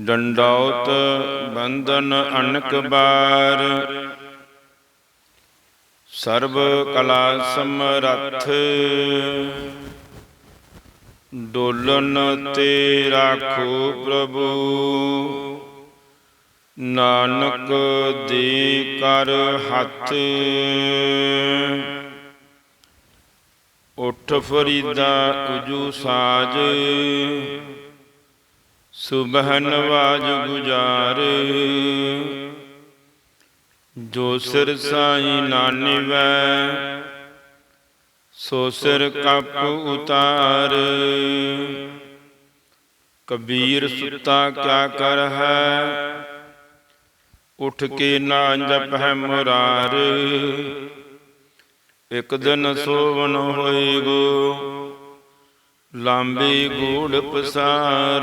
ਡੰਡੌਤ ਬੰਧਨ ਅਨਕ ਬਾਰ। ਸਰਬ ਕਲਾ ਸਮਰੱਥ। ਡੋਲਨ ਤੇ ਰਾਖੋ ਪ੍ਰਭੂ। ਨਾਨਕ ਦੇ ਕਰ ਹੱਥ। ਉਠ ਫਰੀਦਾ ਉਜੂ ਸਾਜ। ਸੁਬਹਨ ਨਵਾਜ ਗੁਜਾਰ। ਜੋ ਸਿਰ ਸਾਈ ਨਾ ਨਿਵੈ, ਸੋ ਸਿਰ ਕਪ ਉਤਾਰ। ਕਬੀਰ ਸੁੱਤਾ ਕਿਆ ਕਰ ਹੈ? ਉਠ ਕੇ ਨਾ ਜਪ ਹੈ ਮੁਰਾਰ। ਇਕ ਦਿਨ ਸੋਵਨ ਹੋਏਗੋ, ਲਾਂਬੀ ਗੂੜ ਪਸਾਰ।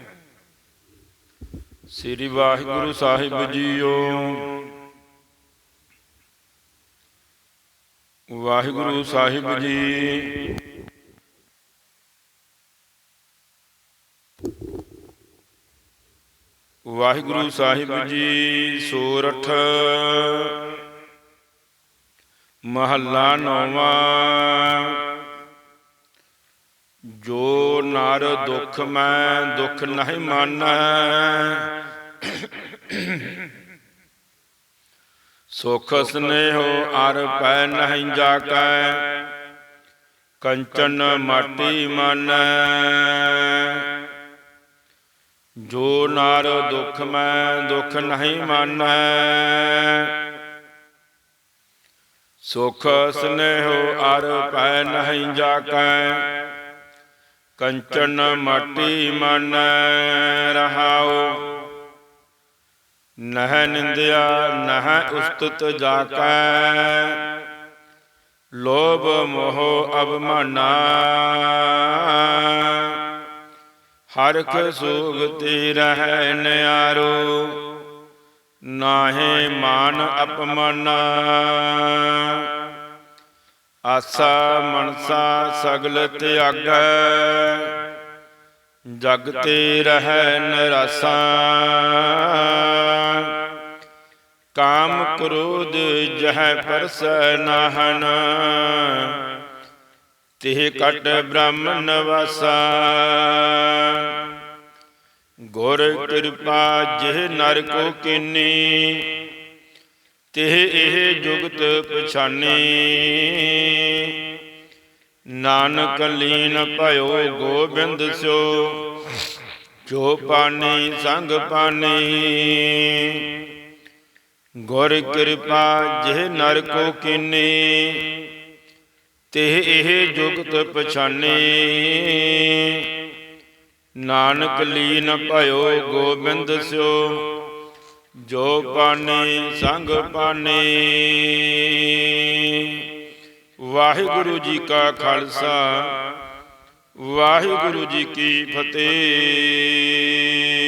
ਸ੍ਰੀ ਵਾਹਿਗੁਰੂ ਸਾਹਿਬ ਜੀਓ। ਵਾਹਿਗੁਰੂ ਸਾਹਿਬ ਜੀ। ਵਾਹਿਗੁਰੂ ਸਾਹਿਬ ਜੀ ਸੋਰਠ। ਮਹੱਲਾ ਨੌਵਾਂ। ਜੋ ਨਰ ਦੁਖ ਮੈਂ ਦੁਖ ਨਹੀਂ ਮਾਨੈ। ਸੁਖ ਸਨੇਹੋ ਅਰ ਪੈ ਨਹੀਂ ਜਾਕੈ। ਕੰਚਨ ਮਾਟੀ ਮਾਨੈ। ਜੋ ਨਰ ਦੁਖ ਮੈਂ ਦੁਖ ਨਹੀਂ ਮਾਨੈ। ਸੁਖ ਸਨੇਹੋ ਅਰ ਪੈ ਨਹੀਂ ਜਾਕੈ। ਕੰਚਨ ਮਾਟੀ ਮਨ ਰਹਾਉ। ਨਹ ਨਿੰਦਿਆ, ਨਹ ਉਸਤਤ ਜਾਕੈ। ਲੋਭ ਮੋਹ ਅਭਮਾਨਾ ਹਰਖ ਸੂਗਤੀ ਰਹਿ ਨਿਆਰੋ। ਨਾਹੇ ਮਾਨ ਅਪਮਾਨਾ। ਆਸਾ ਮਨਸਾ ਸਗਲ ਤਿਆਗੈ, ਜਗ ਤੇ ਰਹਿ ਨਰਾਸਾ। ਕਾਮ ਕ੍ਰੋਧ ਜਹ ਪਰਸੈ ਨਾਹਨ, ਤਿਹ ਕਟ ਬ੍ਰਹਮ ਨਵਾਸਾ। ਗੁਰ ਕਿਰਪਾ ਜਿਹ ਨਰ ਕੋ ਕੀਨੀ ਤਿਹ ਇਹ ਜੁਗਤ ਪਛਾਨੀ। ਨਾਨਕ ਲੀਨ ਭਇਓ ਗੋਬਿੰਦ ਸਿਓ, ਜੋ ਪਾਣੀ ਸੰਗ ਪਾਣੀ। ਗੁਰ ਕਿਰਪਾ ਜਿਹ ਨਰ ਕੋ ਕੀਨੀ, ਤਿਹ ਇਹ ਜੁਗਤ ਪਛਾਨੀ। ਨਾਨਕ ਲੀਨ ਭਇਓ ਗੋਬਿੰਦ ਸਿਓ ਜੋ ਪਾਣੀ ਸੰਗ ਪਾਣੀ ਵਾਹਿਗੁਰੂ ਜੀ ਕਾ ਖਾਲਸਾ ਵਾਹਿਗੁਰੂ ਜੀ ਕੀ ਫਤਿਹ।